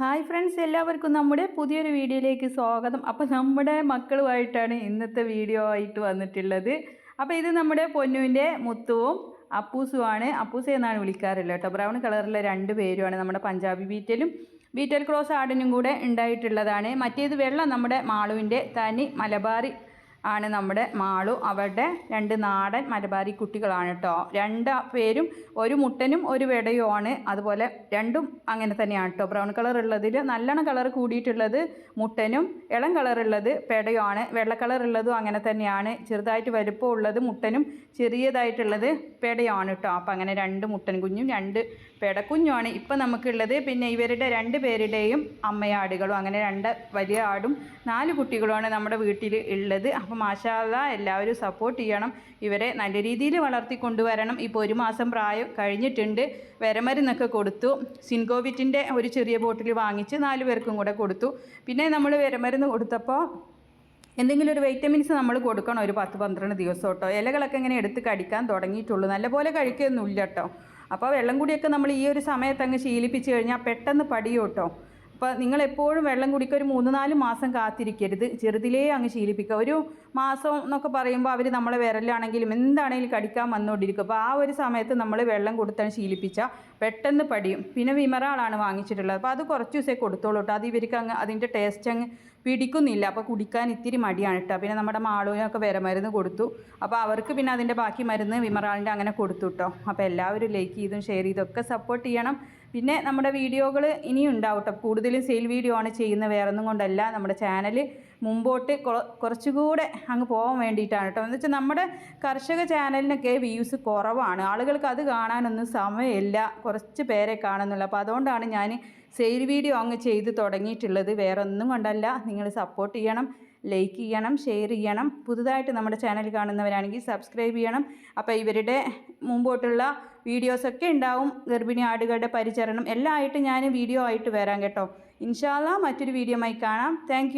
Hi friends എല്ലാവർക്കും നമ്മുടെ പുതിയൊരു വീഡിയോയിലേക്ക് സ്വാഗതം. അപ്പോൾ നമ്മുടെ മക്കളുമായിട്ടാണ് ഇന്നത്തെ വീഡിയോ ആയിട്ട് വന്നിട്ടുള്ളത്. അപ്പോൾ ഇത് നമ്മുടെ പൊന്നുവിന്റെ മുത്തുവും അപ്പൂസുമാണ് അപ്പൂസ എന്നാണ് വിളിക്കാറുള്ളത് കേട്ടോ. ബ്രൗൺ കളറിലെ രണ്ട് പേരുമാണ് നമ്മുടെ പഞ്ചാബി ബീറ്റലും ബീറ്റൽ ക്രോസ് ആടിനും കൂടെ ഉണ്ടായിട്ടുള്ളതാണ്. മറ്റേത് വെള്ളം നമ്മുടെ മാളുവിന്റെ തനി മലബാറി ആണ് നമ്മുടെ മാളു. അവരുടെ രണ്ട് നാടൻ മലബാരി കുട്ടികളാണ് കേട്ടോ രണ്ട് പേരും ഒരു മുട്ടനും ഒരു വെടയുമാണ് അതുപോലെ രണ്ടും അങ്ങനെ തന്നെയാണ് കേട്ടോ ബ്രൗൺ കളർ ഉള്ളതിൽ നല്ലോണം കളർ കൂടിയിട്ടുള്ളത് മുട്ടനും ഇളം കളർ ഉള്ളത് പെടയുമാണ് വെള്ള കളർ ഉള്ളതും അങ്ങനെ തന്നെയാണ്. ചെറുതായിട്ട് വലുപ്പം ഉള്ളത് മുട്ടനും ചെറിയതായിട്ടുള്ളത് പെടയുമാണ് കേട്ടോ അപ്പോൾ അങ്ങനെ രണ്ട് മുട്ടൻ കുഞ്ഞും രണ്ട് പെടക്കുഞ്ഞുമാണ് ഇപ്പം നമുക്കുള്ളത്. പിന്നെ ഇവരുടെ രണ്ട് പേരുടെയും അമ്മയാടുകളും അങ്ങനെ രണ്ട് വലിയ ആടും നാല് കുട്ടികളുമാണ് നമ്മുടെ വീട്ടിൽ ഉള്ളത്. അപ്പോൾ മാഷാല്ല എല്ലാവരും സപ്പോർട്ട് ചെയ്യണം. ഇവരെ നല്ല രീതിയിൽ വളർത്തി കൊണ്ടുവരണം. ഇപ്പോൾ ഒരു മാസം പ്രായം കഴിഞ്ഞിട്ടുണ്ട്. വരമരുന്നൊക്കെ കൊടുത്തു. സിൻകോവിറ്റിന്റെ ഒരു ചെറിയ ബോട്ടിൽ വാങ്ങിച്ച് നാല് പേർക്കും കൂടെ കൊടുത്തു. പിന്നെ നമ്മൾ വരമരുന്ന് കൊടുത്തപ്പോൾ എന്തെങ്കിലും ഒരു വൈറ്റമിൻസ് നമ്മൾ കൊടുക്കണം ഒരു പത്ത് പന്ത്രണ്ട് ദിവസം കേട്ടോ ഇലകളൊക്കെ ഇങ്ങനെ എടുത്ത് കടിക്കാൻ തുടങ്ങിയിട്ടുള്ളൂ. നല്ലപോലെ കഴിക്കുകയൊന്നുമില്ല കേട്ടോ അപ്പോൾ വെള്ളം കൂടിയൊക്കെ നമ്മൾ ഈ ഒരു സമയത്ത് അങ്ങ് ശീലിപ്പിച്ച് കഴിഞ്ഞാൽ പെട്ടെന്ന് പടിയോട്ടോ. അപ്പോൾ നിങ്ങൾ എപ്പോഴും വെള്ളം കുടിക്കുക ഒരു മൂന്ന് നാല് മാസം കാത്തിരിക്കരുത്. ചെറുതിലേ അങ്ങ് ശീലിപ്പിക്കുക. ഒരു മാസം എന്നൊക്കെ പറയുമ്പോൾ അവർ നമ്മളെ വിരലാണെങ്കിലും എന്താണെങ്കിലും കടിക്കാൻ വന്നുകൊണ്ടിരിക്കും അപ്പോൾ ആ ഒരു സമയത്ത് നമ്മൾ വെള്ളം കൊടുത്താണ് ശീലിപ്പിച്ചാൽ പെട്ടെന്ന് പടിയും പിന്നെ വിമറാളാണ് വാങ്ങിച്ചിട്ടുള്ളത്. അപ്പോൾ അത് കുറച്ച് ദിവസമേ കൊടുത്തോളൂ കേട്ടോ അത് ഇവർക്ക് അങ്ങ് അതിന്റെ ടേസ്റ്റ് അങ്ങ് പിടിക്കുന്നില്ല. അപ്പോൾ കുടിക്കാൻ ഇത്തിരി മടിയാണ് കേട്ടോ പിന്നെ നമ്മുടെ മാളുവിനൊക്കെ വിരമരുന്ന് കൊടുത്തു. അപ്പോൾ അവർക്ക് പിന്നെ അതിന്റെ ബാക്കി മരുന്ന് വിമറാളിന്റെ അങ്ങനെ കൊടുത്തു കേട്ടോ അപ്പോൾ എല്ലാവരും ലൈക്ക് ചെയ്തും ഷെയർ ചെയ്തൊക്കെ സപ്പോർട്ട് ചെയ്യണം. പിന്നെ നമ്മുടെ വീഡിയോകൾ ഇനിയും ഉണ്ടാവും കേട്ടോ കൂടുതലും സെയിൽ വീഡിയോ ആണ് ചെയ്യുന്നത്. വേറൊന്നും കൊണ്ടല്ല. നമ്മുടെ ചാനൽ മുമ്പോട്ട് കുറച്ചുകൂടെ അങ്ങ് പോകാൻ വേണ്ടിയിട്ടാണ് കേട്ടോ. എന്ന് വെച്ചാൽ നമ്മുടെ കർഷക ചാനലിനൊക്കെ വ്യൂസ് കുറവാണ്. ആളുകൾക്ക് അത് കാണാനൊന്നും സമയമില്ല. കുറച്ച് പേരെ കാണുന്നുള്ളൂ. അപ്പോൾ അതുകൊണ്ടാണ് ഞാൻ സെയിൽ വീഡിയോ അങ്ങ് ചെയ്ത് തുടങ്ങിയിട്ടുള്ളത്. വേറെ ഒന്നും കൊണ്ടല്ല. നിങ്ങൾ സപ്പോർട്ട് ചെയ്യണം ലൈക്ക് ചെയ്യണം ഷെയർ ചെയ്യണം. പുതുതായിട്ട് നമ്മുടെ ചാനൽ കാണുന്നവരാണെങ്കിൽ സബ്സ്ക്രൈബ് ചെയ്യണം. അപ്പോൾ ഇവരുടെ മുമ്പോട്ടുള്ള വീഡിയോസൊക്കെ ഉണ്ടാവും. ഗർഭിണി ആടുകളുടെ പരിചരണം. എല്ലാം ആയിട്ട് ഞാൻ വീഡിയോ ആയിട്ട് വരാം കേട്ടോ. ഇൻഷാല്ല മറ്റൊരു വീഡിയോ ആയി കാണാം. താങ്ക്